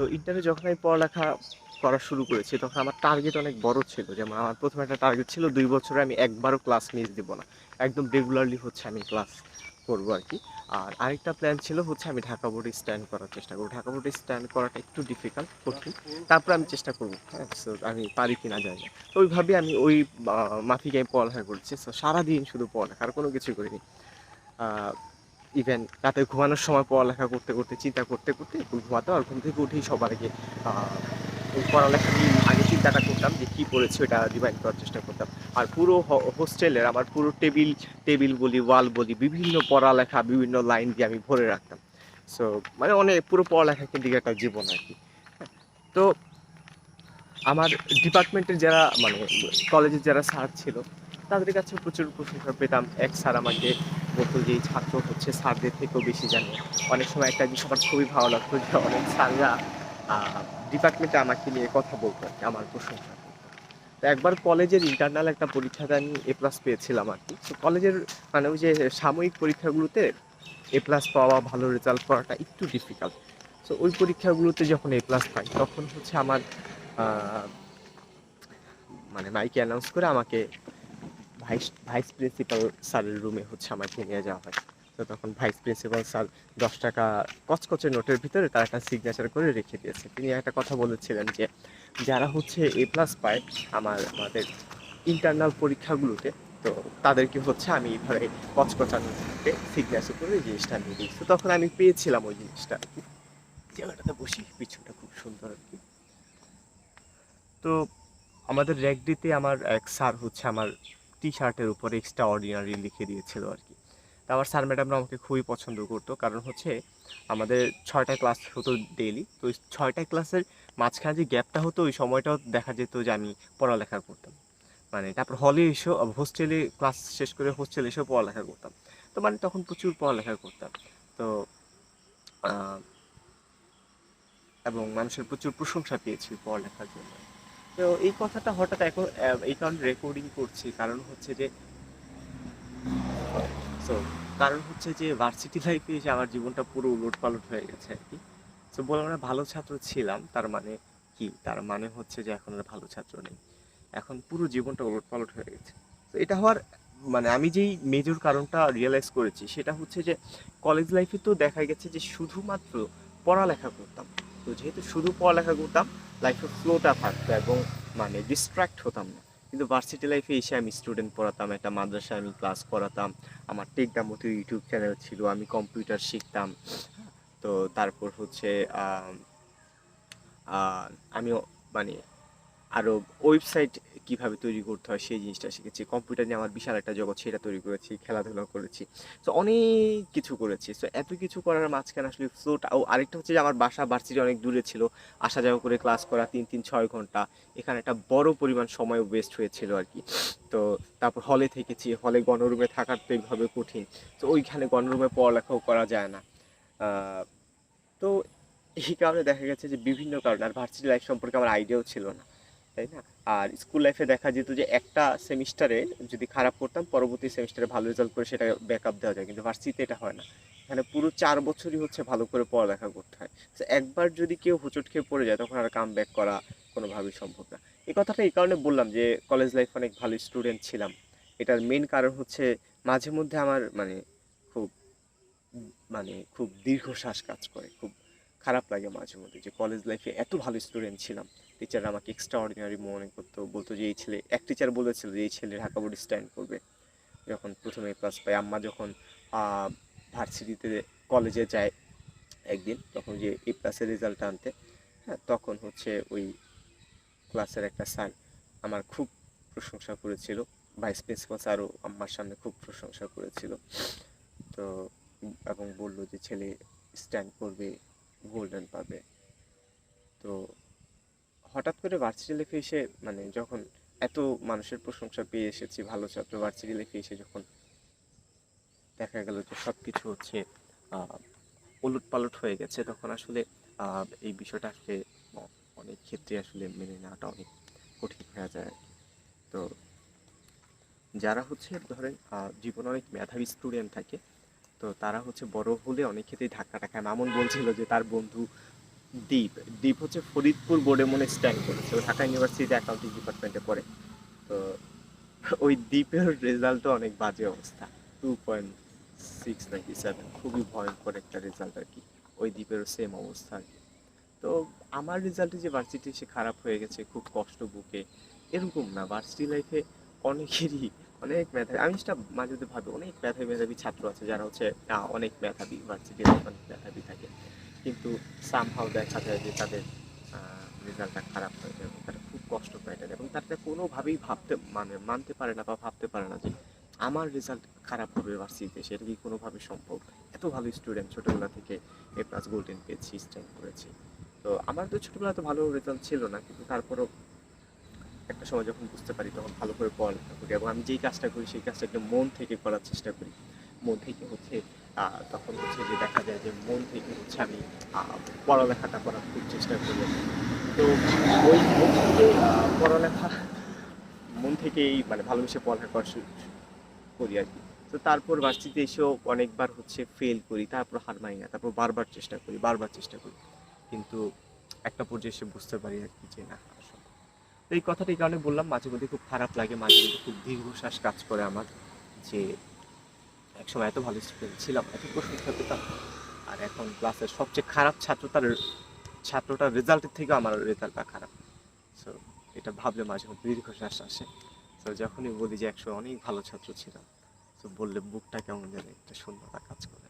তো ইন্টারে যখন আমি পড়ালেখা করা শুরু করেছি, তখন আমার টার্গেট অনেক বড় ছিল। যেমন আমার প্রথমে একটা টার্গেট ছিল দুই বছরে আমি একবারও ক্লাস মিস দিব না। একদম রেগুলারলি হচ্ছে আমি ক্লাস করব আর কি। আর আরেকটা প্ল্যান ছিল হচ্ছে আমি ঢাকা বোর্ডে স্ট্যান্ড করার চেষ্টা করব। ঢাকা বোর্ডে স্ট্যান্ড করাটা একটু ডিফিকাল্ট কঠিন। তারপরে আমি চেষ্টা করব হ্যাঁ so আমি পারি কিনা জানি না। তো ওইভাবে আমি ওই মাফিকে আমি পড়ালেখা করছি। তো সারাদিন শুধু পড়ালেখা, আর কোনো কিছুই করিনি। ইভেন রাতে ঘুমানোর সময় পড়ালেখা করতে করতে, চিন্তা করতে করতে ঘুমাতে আর ঘুম থেকে উঠেই সবার আগে পড়ালেখা নিয়ে আগে চিন্তাটা করতাম যে কী পড়েছি ওটা ডিভাইড করার চেষ্টা করতাম। আর পুরো হোস্টেলের আমার পুরো টেবিল টেবিল বলি ওয়াল বলি, বিভিন্ন পড়ালেখা, বিভিন্ন লাইন দিয়ে আমি ভরে রাখতাম। সো মানে অনেক পুরো পড়ালেখা কিন্তু একটা জীবন আর কি। তো আমার ডিপার্টমেন্টের যারা মানে কলেজের যারা স্যার ছিল তাদের কাছে প্রচুর প্রশংসা পেতাম। এক স্যার আমাকে বলতো যে, এই ছাত্র হচ্ছে স্যারদের থেকেও বেশি জানে। অনেক সময় একটা জিনিস আমার খুবই ভালো লাগতো যে, অনেক স্যাররা ডিপার্টমেন্টে আমাকে নিয়ে কথা বলতো, আমার প্রশংসা তো একবার কলেজের ইন্টারনাল একটা পরীক্ষাতে আমি এ প্লাস পেয়েছিলাম আর কি। তো কলেজের মানে ওই যে সাময়িক পরীক্ষাগুলোতে এ প্লাস পাওয়া, ভালো রেজাল্ট করাটা একটু ডিফিকাল্ট তো ওই পরীক্ষাগুলোতে যখন এ প্লাস পাই, তখন হচ্ছে আমার মানে মাইকে অ্যানাউন্স করে আমাকে ভাইস ভাইস প্রিন্সিপাল স্যারের রুমে হচ্ছে আমাকে নিয়ে যাওয়া হয়। তো তখন ভাইস প্রিন্সিপাল স্যার দশ টাকা কচকচে নোটের ভিতরে তার একটা সিগনেচার করে রেখে দিয়েছে। তিনি একটা কথা বলেছিলেন যে, যারা হচ্ছে এ প্লাস পায় আমার, আমাদের ইন্টারনাল পরীক্ষাগুলোতে, তো তাদেরকে হচ্ছে আমি এইভাবে কচকচা নোটে সিগনেচার করে এই জিনিসটা নিয়ে তো তখন আমি পেয়েছিলাম ওই জিনিসটা জায়গাটাতে বসি পিছনটা খুব সুন্দর আর কি। তো আমাদের র্যাকডিতে আমার এক স্যার হচ্ছে আমার টি শার্টের উপরে এক্সট্রা অর্ডিনারি লিখে দিয়েছিল আর কি। তা আমার স্যার ম্যাডামরা আমাকে খুবই পছন্দ করতো, কারণ হচ্ছে আমাদের ছয়টা ক্লাস হতো ডেইলি তো ওই ছয়টা ক্লাসের মাঝখানে যে গ্যাপটা হতো, ওই সময়টাও দেখা যেত যে আমি পড়ালেখা করতাম। মানে তারপর হলে এসেও হোস্টেলে ক্লাস শেষ করে হোস্টেলে এসেও পড়ালেখা করতাম। তো মানে তখন প্রচুর পড়ালেখা করতাম। তো এবং মানুষের প্রচুর প্রশংসা পেয়েছি পড়ালেখার জন্য। তো এই কথাটা হঠাৎ এখন এই কারণে রেকর্ডিং করছি। কারণ হচ্ছে যে সো কারণ হচ্ছে যে ভার্সিটি লাইফে এসে আমার জীবনটা পুরো উলট পালট হয়ে গেছে আর কি। তো বললাম না, ভালো ছাত্র ছিলাম, তার মানে কি? তার মানে হচ্ছে যে এখন আর ভালো ছাত্র নেই। এখন পুরো জীবনটা উলট পালট হয়ে গেছে। তো এটা হওয়ার মানে আমি যেই মেজর কারণটা রিয়েলাইজ করেছি, সেটা হচ্ছে যে কলেজ লাইফে তো দেখা গেছে যে শুধুমাত্র পড়ালেখা করতাম। তো যেহেতু শুধু পড়ালেখা করতাম লাইফে ফ্লোটা থাকতো এবং মানে ডিস্ট্র্যাক্ট হতাম না। কিন্তু ভার্সিটি লাইফে এসে আমি স্টুডেন্ট পড়াতাম, একটা মাদ্রাসায় আমি ক্লাস করাতাম। আমার টেকদাম মতো ইউটিউব চ্যানেল ছিল, আমি কম্পিউটার শিখতাম। তো তারপর হচ্ছে আমি মানে আরও ওয়েবসাইট কীভাবে তৈরি করতে হয় সেই জিনিসটা শিখেছি। কম্পিউটার নিয়ে আমার বিশাল একটা জগৎ, সেটা তৈরি করেছি, খেলাধুলা করেছি। তো অনেক কিছু করেছি। তো এত কিছু করার মাঝখানে আসলে ফ্লোটা ও আরেকটা হচ্ছে যে আমার বাসা ভার্সিটি অনেক দূরে ছিল। আসা যাওয়া করে ক্লাস করা তিন তিন, ছয় ঘণ্টা। এখানে একটা বড় পরিমাণ সময় ওয়েস্ট হয়েছিল আর কি। তো, তারপর হলে থেকেছি। হলে গণরুমে থাকার তো এইভাবে কঠিন। তো, ওইখানে গণরুমে পড়ালেখাও করা যায় না। তো, এই কারণে দেখা গেছে যে বিভিন্ন কারণে। আর ভার্সিটি লাইফ সম্পর্কে আমার আইডিয়াও ছিল না। তাই না? আর স্কুল লাইফে দেখা যেত যে একটা সেমিস্টারে যদি খারাপ করতাম, পরবর্তী সেমিস্টারে ভালো রেজাল্ট করে সেটা ব্যাকআপ দেওয়া যায়। কিন্তু ভার্সিটিতে এটা হয় না। এখানে পুরো চার বছরই হচ্ছে ভালো করে পড়ালেখা করতে হয়। তো একবার যদি কেউ হোঁচট খেয়ে পড়ে যায়, তখন আর কাম ব্যাক করা কোনোভাবেই সম্ভব না। এই কথাটা এই কারণে বললাম যে কলেজ লাইফ অনেক ভালো স্টুডেন্ট ছিলাম। এটার মেন কারণ হচ্ছে মাঝে মধ্যে আমার মানে খুব মানে খুব দীর্ঘশ্বাস কাজ করে। খারাপ লাগে মাঝে মধ্যে যে কলেজ লাইফে এত ভালো স্টুডেন্ট ছিলাম। টিচাররা আমাকে এক্সট্রা অর্ডিনারি মনে করতো, বলতো যে এই ছেলে, এক টিচার বলেছিল যে এই ছেলে ঢাকা বোর্ড স্ট্যান্ড করবে। যখন প্রথমে ক্লাস পাই আম্মা যখন ভার্সিটিতে কলেজে যায় একদিন, তখন যে এ প্লাসের রেজাল্ট আনতে হ্যাঁ তখন হচ্ছে ওই ক্লাসের একটা স্যার আমার খুব প্রশংসা করেছিল। ভাইস প্রিন্সিপাল স্যারও আম্মার সামনে খুব প্রশংসা করেছিল। তো, এবং বলল যে ছেলে স্ট্যান্ড করবে গোল্ডেন পাবে। তো হঠাৎ করে ভার্সিটি লাইফে এসে মানে যখন এত মানুষের প্রশংসা পেয়ে এসেছি, ভালো ছাত্র ভার্সিটি লাইফে এসে যখন দেখা গেল যে সব কিছু হচ্ছে উলট পালট হয়ে গেছে, তখন আসলে এই বিষয়টা আসলে অনেক ক্ষেত্রে আসলে মেনে নেওয়াটা অনেক কঠিন হয়ে যায় তো যারা হচ্ছে, ধরেন জীবনে অনেক মেধাবী স্টুডেন্ট থাকে তো তারা হচ্ছে বড় হলে অনেক ক্ষেত্রেই ধাক্কা টাকায় মামুন বলছিল যে তার বন্ধু দ্বীপ দ্বীপ হচ্ছে ফরিদপুর বোর্ডে মনে স্ট্যান্ড করেছে। ঢাকা ইউনিভার্সিটিতে অ্যাকাউন্টিং ডিপার্টমেন্টে পড়ে। তো ওই দ্বীপের রেজাল্টও অনেক বাজে অবস্থা। Two point six ninety seven খুবই ভয়ঙ্কর একটা রেজাল্ট আর কি। ওই দ্বীপেরও সেম অবস্থা আর কি। তো আমার রেজাল্টে যে ভার্সিটি সে খারাপ হয়ে গেছে, খুব কষ্ট বুকে, এরকম না। ভার্সিটি লাইফে অনেকেরই অনেক মেধাবী, আমি সেটা মাঝে মধ্যে ভাবি, অনেক মেধাবী মেধাবী ছাত্র আছে যারা হচ্ছে অনেক মেধাবী ভার্সিটি অনেক মেধাবী থাকে। কিন্তু সামহাও দেখা যায় যে তাদের রেজাল্টটা খারাপ হয়ে যায় এবং তারা খুব কষ্ট পায় এটা এবং তারা কোনোভাবেই ভাবতে মানে মানতে পারে না বা ভাবতে পারে না যে আমার রেজাল্ট খারাপ হবে ভার্সিটিতে সেটা কি কোনোভাবে সম্ভব? এত ভালো স্টুডেন্ট ছোটোবেলা থেকে এ প্লাস গোল্ডেন পেয়েছি স্ট্যান্ড করেছি। তো আমার তো ছোটোবেলা তো ভালো রেজাল্ট ছিল না, কিন্তু তারপরও একটা সময় যখন বুঝতে পারি, তখন ভালো করে পড়ালেখা করি এবং আমি যেই কাজটা করি, সেই কাজটা একটু মন থেকে করার চেষ্টা করি। মন থেকে হচ্ছে তখন হচ্ছে যে দেখা যায় যে মন থেকে হচ্ছে আমি পড়ালেখাটা করার খুব চেষ্টা করি। তো ওই মন থেকে পড়ালেখা, মন থেকেই মানে ভালোবেসে পড়ালেখা করা করি আর কি। তো তারপর ভার্সিটিতে এসেও অনেকবার হচ্ছে ফেল করি, তারপর হার মানি না, তারপর বারবার চেষ্টা করি, বারবার চেষ্টা করি। কিন্তু একটা পর্যায়ে এসে বুঝতে পারি আর কি যে না তো এই কথাটা কারণে বললাম, মাঝে মধ্যে খুব খারাপ লাগে, মাঝে মধ্যে খুব দীর্ঘশ্বাস কাজ করে আমার যে একসময় এত ভালো স্টুডেন্ট ছিলাম, এত প্রশংসা পেতাম। আর এখন ক্লাসের সবচেয়ে খারাপ ছাত্র তার ছাত্রটার রেজাল্টের থেকে আমার রেজাল্টটা খারাপ। সো এটা ভাবলে মাঝে মধ্যে দীর্ঘশ্বাস আসে। তো যখনই বলি যে একশো অনেক ভালো ছাত্র ছিলাম তো বললে বুকটা কেমন যেন একটা শূন্যতা কাজ করে।